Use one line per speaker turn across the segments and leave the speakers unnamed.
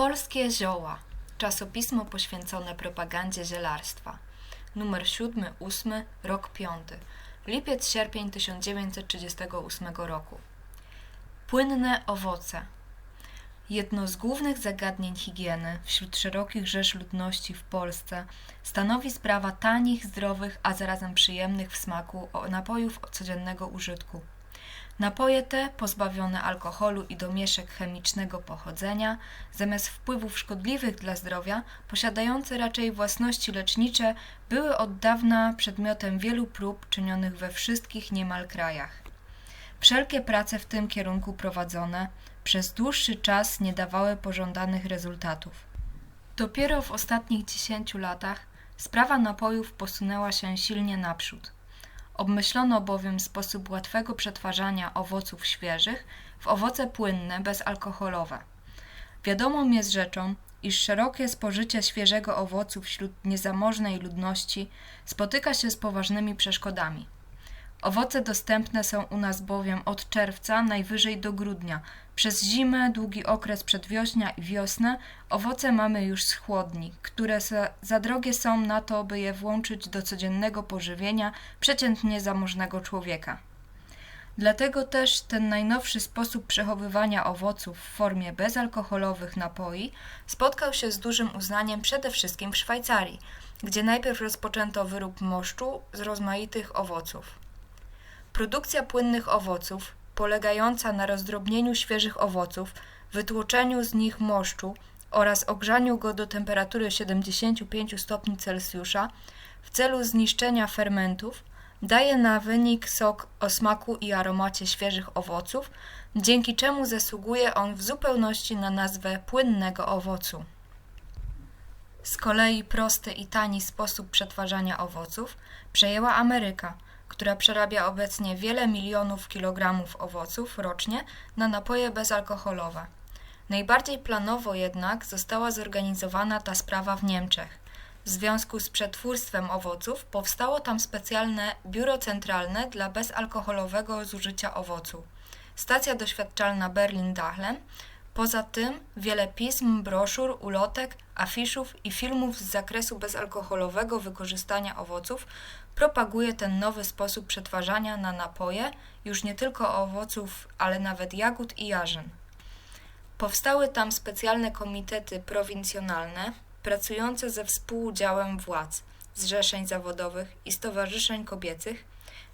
Polskie Zioła. Czasopismo poświęcone propagandzie zielarstwa. Numer 7-8, rok 5. Lipiec-sierpień 1938 roku. Płynne owoce. Jedno z głównych zagadnień higieny wśród szerokich rzesz ludności w Polsce stanowi sprawa tanich, zdrowych, a zarazem przyjemnych w smaku napojów codziennego użytku. Napoje te, pozbawione alkoholu i domieszek chemicznego pochodzenia, zamiast wpływów szkodliwych dla zdrowia, posiadające raczej własności lecznicze, były od dawna przedmiotem wielu prób czynionych we wszystkich niemal krajach. Wszelkie prace w tym kierunku prowadzone przez dłuższy czas nie dawały pożądanych rezultatów. Dopiero w ostatnich dziesięciu latach sprawa napojów posunęła się silnie naprzód. Obmyślono bowiem sposób łatwego przetwarzania owoców świeżych w owoce płynne, bezalkoholowe. Wiadomą jest rzeczą, iż szerokie spożycie świeżego owocu wśród niezamożnej ludności spotyka się z poważnymi przeszkodami. Owoce dostępne są u nas bowiem od czerwca najwyżej do grudnia. Przez zimę, długi okres przedwiośnia i wiosnę owoce mamy już z chłodni, które za, za drogie są na to, by je włączyć do codziennego pożywienia przeciętnie zamożnego człowieka. Dlatego też ten najnowszy sposób przechowywania owoców w formie bezalkoholowych napoi spotkał się z dużym uznaniem przede wszystkim w Szwajcarii, gdzie najpierw rozpoczęto wyrób moszczu z rozmaitych owoców. Produkcja płynnych owoców, polegająca na rozdrobnieniu świeżych owoców, wytłoczeniu z nich moszczu oraz ogrzaniu go do temperatury 75 stopni Celsjusza w celu zniszczenia fermentów, daje na wynik sok o smaku i aromacie świeżych owoców, dzięki czemu zasługuje on w zupełności na nazwę płynnego owocu. Z kolei prosty i tani sposób przetwarzania owoców przejęła Ameryka – która przerabia obecnie wiele milionów kilogramów owoców rocznie na napoje bezalkoholowe. Najbardziej planowo jednak została zorganizowana ta sprawa w Niemczech. W związku z przetwórstwem owoców powstało tam specjalne biuro centralne dla bezalkoholowego zużycia owocu. Stacja doświadczalna Berlin-Dachlem Poza tym wiele pism, broszur, ulotek, afiszów i filmów z zakresu bezalkoholowego wykorzystania owoców propaguje ten nowy sposób przetwarzania na napoje już nie tylko owoców, ale nawet jagód i jarzyn. Powstały tam specjalne komitety prowincjonalne pracujące ze współudziałem władz, zrzeszeń zawodowych i stowarzyszeń kobiecych,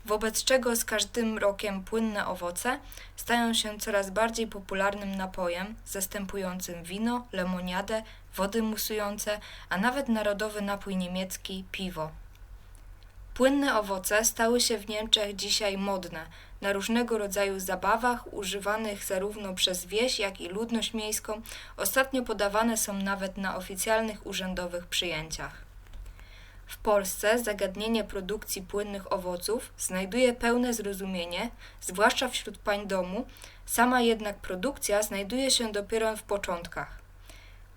wobec czego z każdym rokiem płynne owoce stają się coraz bardziej popularnym napojem, zastępującym wino, lemoniadę, wody musujące, a nawet narodowy napój niemiecki piwo. Płynne owoce stały się w Niemczech dzisiaj modne na różnego rodzaju zabawach, używanych zarówno przez wieś, jak i ludność miejską. Ostatnio podawane są nawet na oficjalnych urzędowych przyjęciach. W Polsce zagadnienie produkcji płynnych owoców znajduje pełne zrozumienie, zwłaszcza wśród pań domu, sama jednak produkcja znajduje się dopiero w początkach.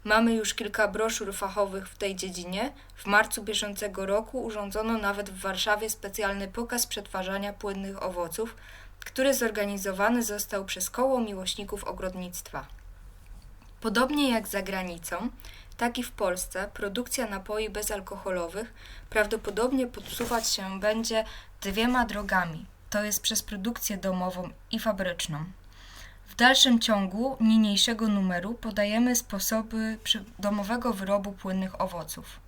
Mamy już kilka broszur fachowych w tej dziedzinie. W marcu bieżącego roku urządzono nawet w Warszawie specjalny pokaz przetwarzania płynnych owoców, który zorganizowany został przez Koło Miłośników Ogrodnictwa. Podobnie jak za granicą, tak i w Polsce produkcja napoi bezalkoholowych prawdopodobnie podsuwać się będzie dwiema drogami, to jest przez produkcję domową i fabryczną. W dalszym ciągu niniejszego numeru podajemy sposoby domowego wyrobu płynnych owoców.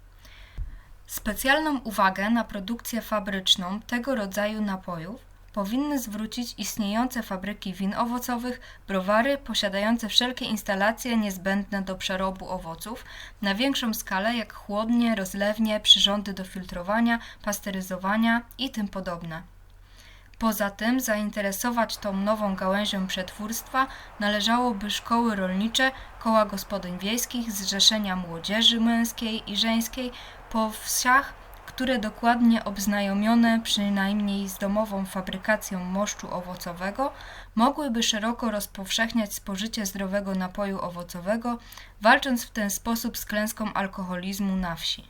Specjalną uwagę na produkcję fabryczną tego rodzaju napojów powinny zwrócić istniejące fabryki win owocowych, browary posiadające wszelkie instalacje niezbędne do przerobu owoców na większą skalę jak chłodnie, rozlewnie, przyrządy do filtrowania, pasteryzowania i tym podobne. Poza tym zainteresować tą nową gałęzią przetwórstwa należałoby szkoły rolnicze, koła gospodyń wiejskich, zrzeszenia młodzieży męskiej i żeńskiej po wsiach które dokładnie obznajomione przynajmniej z domową fabrykacją moszczu owocowego, mogłyby szeroko rozpowszechniać spożycie zdrowego napoju owocowego, walcząc w ten sposób z klęską alkoholizmu na wsi.